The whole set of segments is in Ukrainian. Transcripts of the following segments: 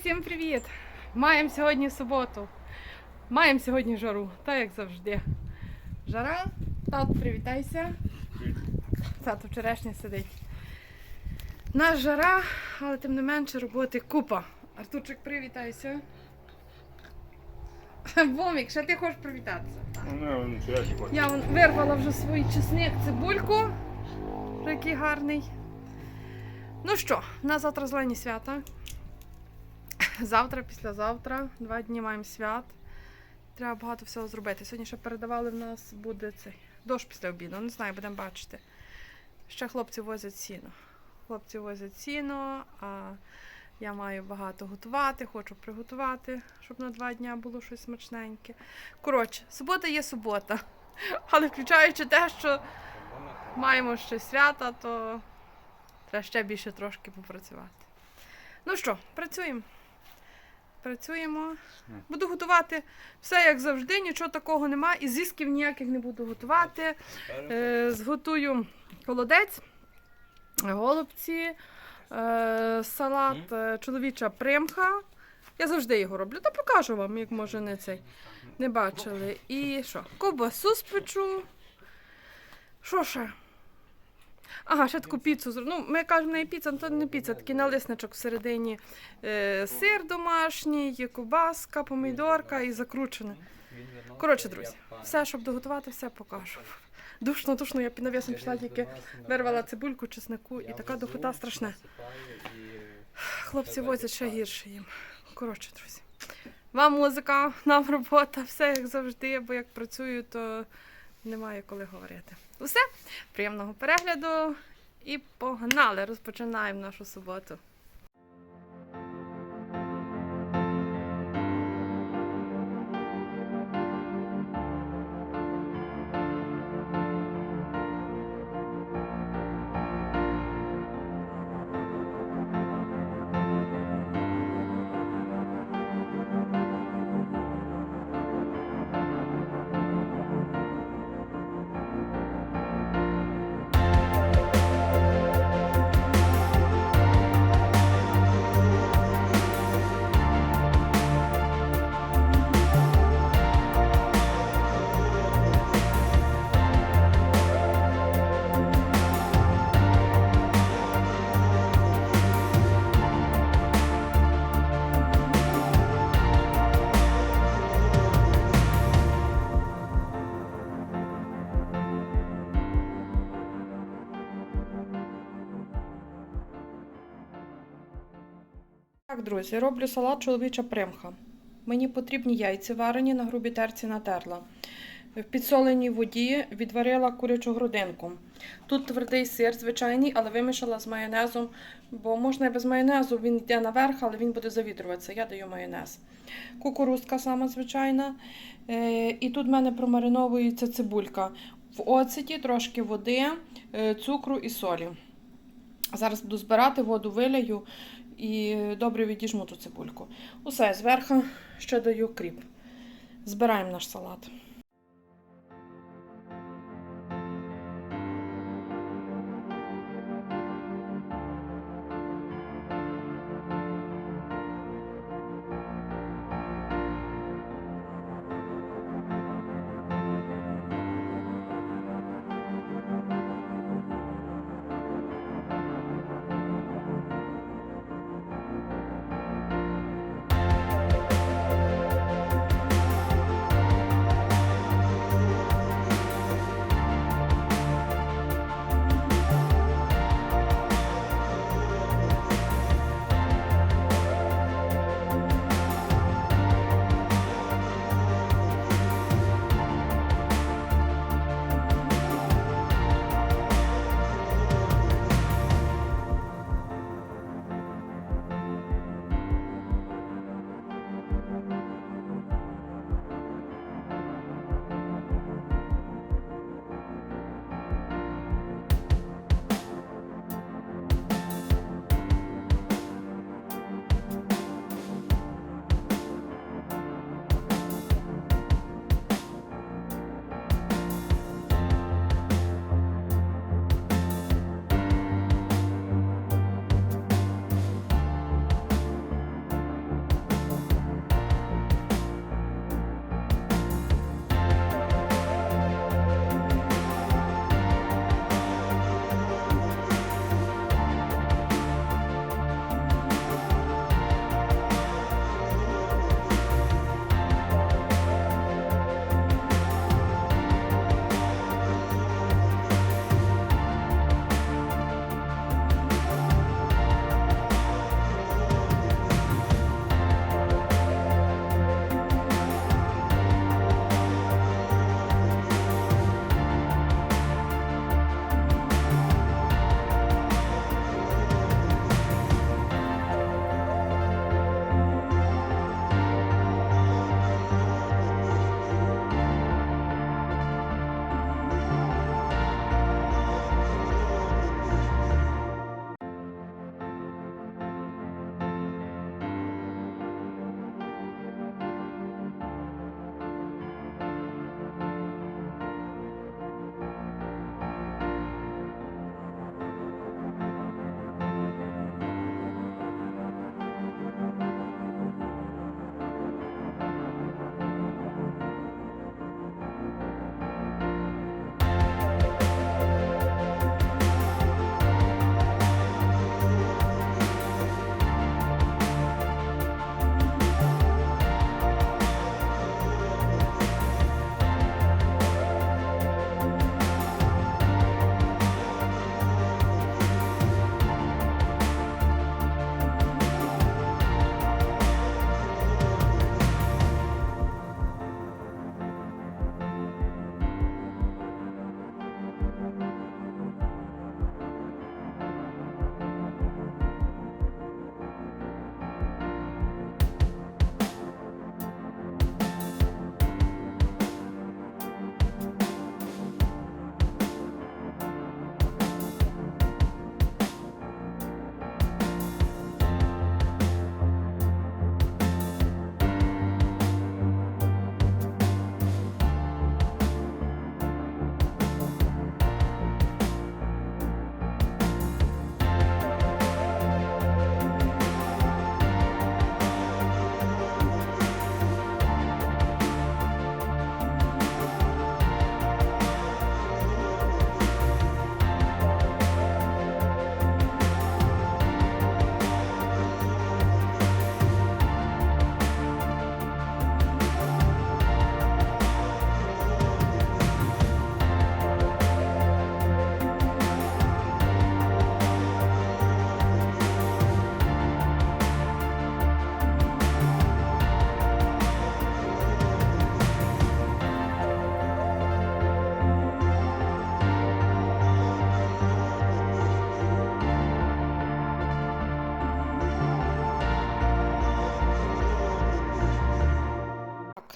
всім привіт! Маємо сьогодні суботу. Маємо сьогодні жару, так як завжди. Жара, тату, привітайся. Тато вчорашній сидить. Нас жара, але тим не менше роботи купа. Артурчик, привітайся. Бомік, ще ти хочеш привітатися? Ну, я вирвала вже свій чесник, цибульку. Який гарний. Ну що, у нас завтра зелені свята. Завтра, післязавтра, два дні маємо свят. Треба багато всього зробити. Сьогодні ще передавали в нас буде цей дощ після обіду. Не знаю, будемо бачити. Ще хлопці возять сіно. Хлопці возять сіно, а я маю багато готувати, хочу приготувати, щоб на два дня було щось смачненьке. Коротше, субота є субота. Але включаючи те, що маємо ще свята, то треба ще більше трошки попрацювати. Ну що, працюємо. Працюємо. Буду готувати все як завжди, нічого такого нема. І зісків ніяких не буду готувати. Е, зготую холодець, голубці, е, салат, е, чоловіча примха. Я завжди його роблю. Та покажу вам, як може не цей. Не бачили. І що? Ковбасу спечу. Що ще? Ага, ще таку піцу. зроб- Ну, ми кажемо не піца, ну, то не піца, такий налисничок всередині е, сир домашній, ковбаска, помідорка і закручене. Коротше, друзі, все, щоб доготувати, все покажу. Душно, душно, я під навісом пішла, тільки вирвала цибульку, чеснику, і така духота страшна. Хлопці возять ще гірше їм. Коротше, друзі. Вам музика, нам робота, все як завжди, бо як працюю, то немає коли говорити. Усе, приємного перегляду і погнали! Розпочинаємо нашу суботу. Так, друзі, роблю салат чоловіча примха. Мені потрібні яйця варені на грубій терці натерла. В підсоленій воді відварила курячу грудинку. Тут твердий сир, звичайний, але вимішала з майонезом, бо можна і без майонезу, він йде наверх, але він буде завітрюватися. Я даю майонез. Кукурузка сама звичайна. Е, і тут в мене промариновується цибулька. В оцеті трошки води, е, цукру і солі. Зараз буду збирати, воду виляю і добре відіжму ту цибульку. Усе, зверху ще даю кріп. Збираємо наш салат.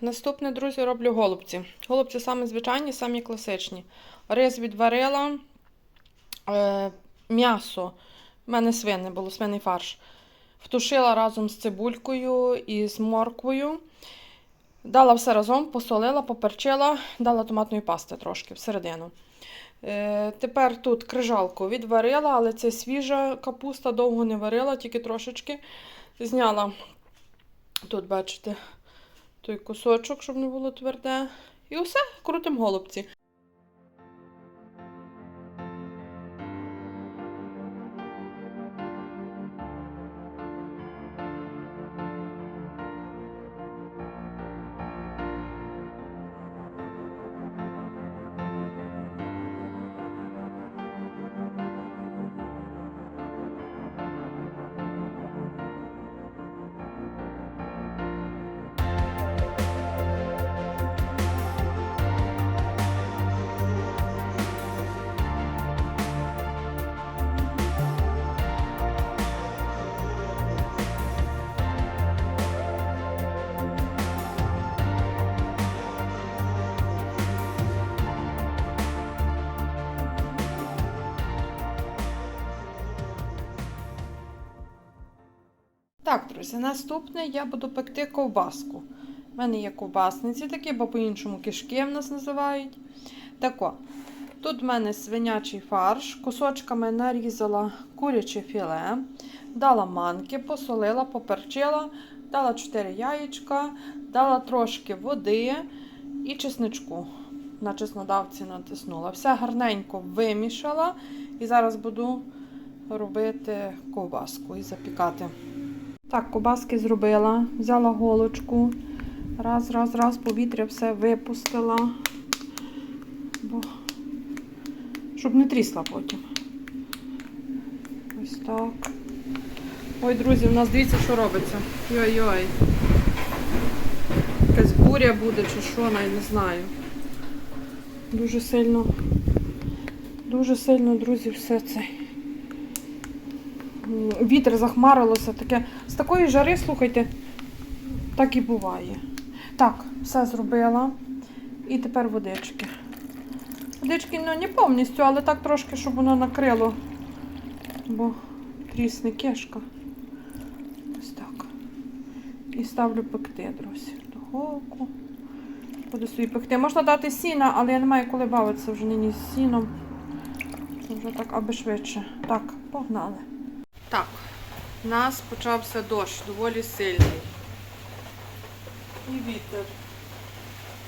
Наступне, друзі, роблю голубці. Голубці самі звичайні, самі класичні. Рис відварила, е, м'ясо. У мене свине було, свиний фарш. Втушила разом з цибулькою і з морквою. Дала все разом, посолила, поперчила, дала томатної пасти трошки всередину. Е, тепер тут крижалку відварила, але це свіжа капуста, довго не варила, тільки трошечки. Зняла тут, бачите, той кусочок, щоб не було тверде. І усе, крутим голубці. Так, друзі, наступне я буду пекти ковбаску. У мене є ковбасниці такі, бо по-іншому кишки в нас називають. Тако. Тут в мене свинячий фарш, кусочками нарізала куряче філе, дала манки, посолила, поперчила, дала 4 яєчка, дала трошки води і чесничку. На чеснодавці натиснула. Все гарненько вимішала і зараз буду робити ковбаску і запікати. Так, кобаски зробила, взяла голочку, раз, раз, раз, повітря все випустила, бо... щоб не трісла потім. Ось так. Ой, друзі, у нас дивіться, що робиться. Йой-йой. Якась буря буде чи що, навіть не знаю. Дуже сильно, дуже сильно, друзі, все це. Вітер захмарилося таке. З такої жари, слухайте, так і буває. Так, все зробила. І тепер водички. Водички ну, не повністю, але так трошки, щоб воно накрило. Бо трісне кишка. Ось так. І ставлю пекти, друзі. Духовку. Буду собі пекти. Можна дати сіна, але я не маю коли бавитися вже нині з сіном. Вже так аби швидше. Так, погнали. Так, у нас почався дощ, доволі сильний. І вітер.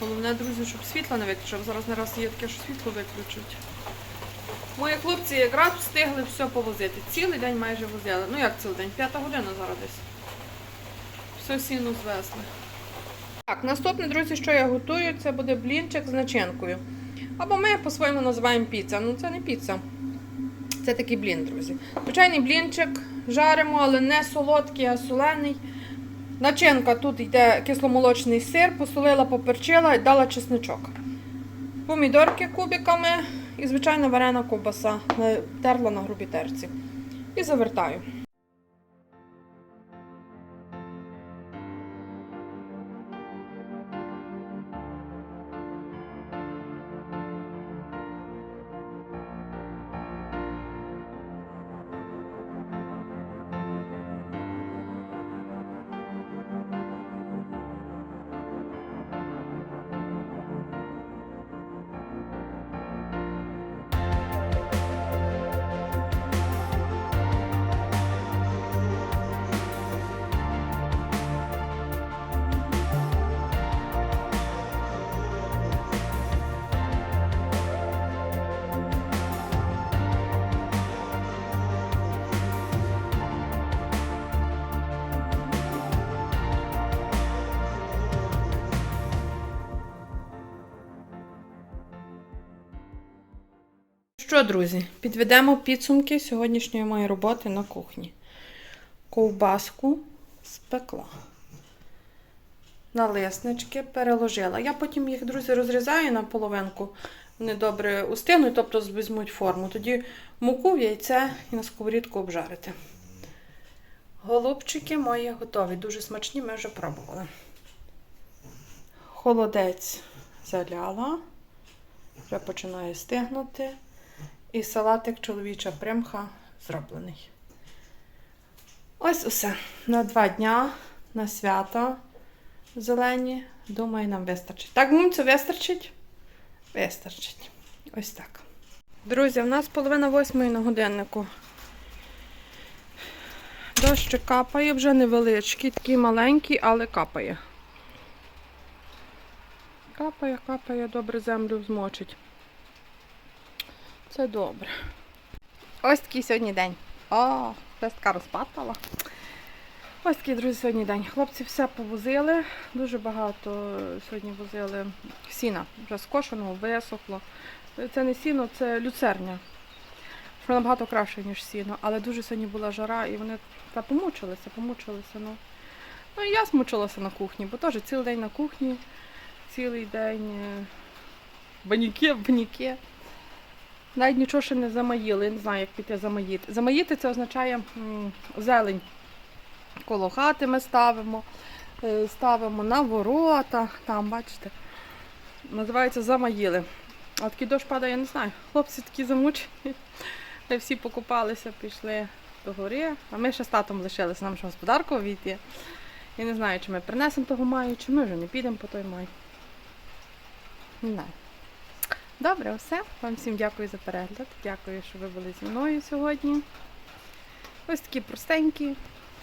Головне, друзі, щоб світло не виключив. Зараз не раз є таке, що світло виключать. Мої хлопці якраз встигли все повозити. Цілий день майже возили. Ну як цілий день? П'ята година зараз десь. Все сіно звезли. Так, наступне, друзі, що я готую, це буде блінчик з начинкою. Або ми по-своєму називаємо піца. Ну це не піца. Це такий блін, друзі. Звичайний блінчик жаримо, але не солодкий, а солений. Начинка тут йде кисломолочний сир, посолила, поперчила і дала чесничок. Помідорки кубиками і, звичайно, варена ковбаса. Терла на грубій терці. І завертаю. Що, друзі, підведемо підсумки сьогоднішньої моєї роботи на кухні. Ковбаску спекла. Налиснички переложила. Я потім їх, друзі, розрізаю на половинку. Вони добре устинуть, тобто візьмуть форму. Тоді муку яйце і на сковорідку обжарити. Голубчики мої готові. Дуже смачні, ми вже пробували. Холодець заляла. Вже починає стигнути. І салатик чоловіча примха зроблений. Ось усе. На два дня на свята зелені. Думаю, нам вистачить. Так, мумцю, вистачить? Вистачить. Ось так. Друзі, в нас половина восьмої на годиннику. Дощик капає, вже невеличкий, такий маленький, але капає. Капає, капає, добре землю змочить. Це добре. Ось такий сьогодні день. О, пестка розпатала. Ось такий, друзі, сьогодні день. Хлопці все повозили. Дуже багато сьогодні возили сіна. Вже скошеного, висохло. Це не сіно, це люцерня. Що набагато краще, ніж сіно. Але дуже сьогодні була жара і вони та помучилися, помучилися. Ну. ну і я смучилася на кухні, бо теж цілий день на кухні, цілий день е, баніки, баніки. Навіть нічого ще не замаїли, я не знаю, як піти замаїти. Замаїти це означає зелень. Коло хати ми ставимо, е, ставимо на ворота, там, бачите, називається замаїли. А такий дощ падає, я не знаю. Хлопці такі замучені. Та всі покупалися, пішли до гори, а ми ще з татом лишилися, нам ще господарку війти. Я не знаю, чи ми принесемо того маю, чи ми вже не підемо по той май. Не знаю. Добре, все. Вам всім дякую за перегляд. Дякую, що ви були зі мною сьогодні. Ось такі простенькі,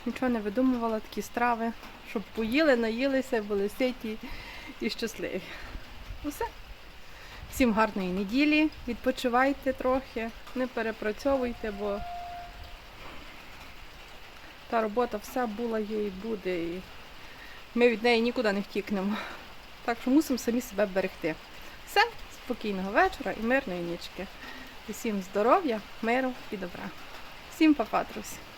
нічого не видумувала, такі страви, щоб поїли, наїлися, були ситі і щасливі. Усе. Всім гарної неділі, відпочивайте трохи, не перепрацьовуйте, бо та робота вся була, є і буде, і ми від неї нікуди не втікнемо. Так що мусимо самі себе берегти. Все, спокійного вечора і мирної нічки. Усім здоров'я, миру і добра. Всім па-па, друзі!